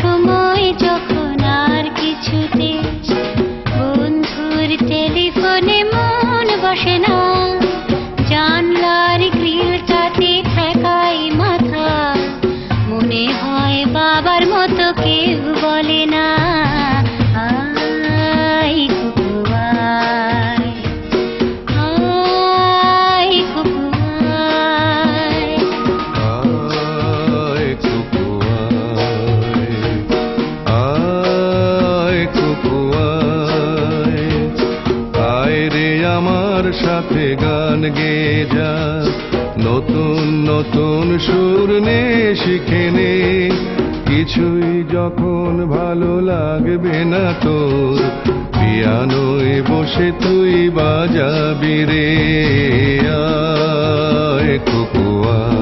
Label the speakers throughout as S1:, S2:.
S1: क्षमा আমার সাথে গান গেয়ে যা। নতুন নতুন সুর নে শিখে নে। কিছুই যখন ভালো লাগবে না তোর, পিয়ানোয় বসে তুই বাজাবি রে। আয় কুকুয়া।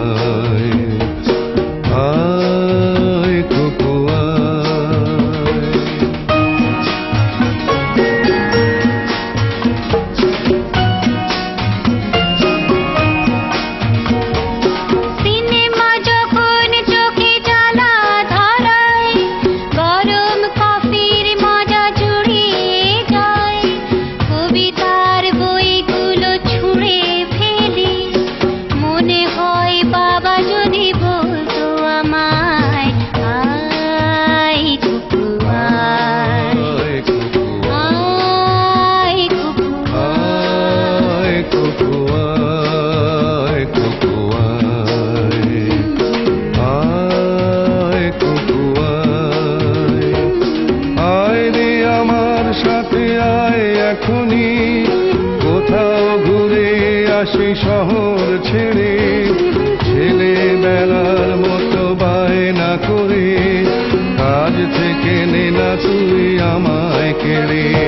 S1: আসি শহর ছেড়ে ছেলেবেলার মতো বায়না করে কাজ থেকে নেনা তুই আমায় কেড়ে।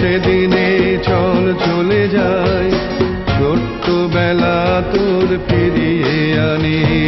S2: সেদিনে চল চলে যায়
S1: ছোট্ট বেলা তোর ফিরিয়ে আনি।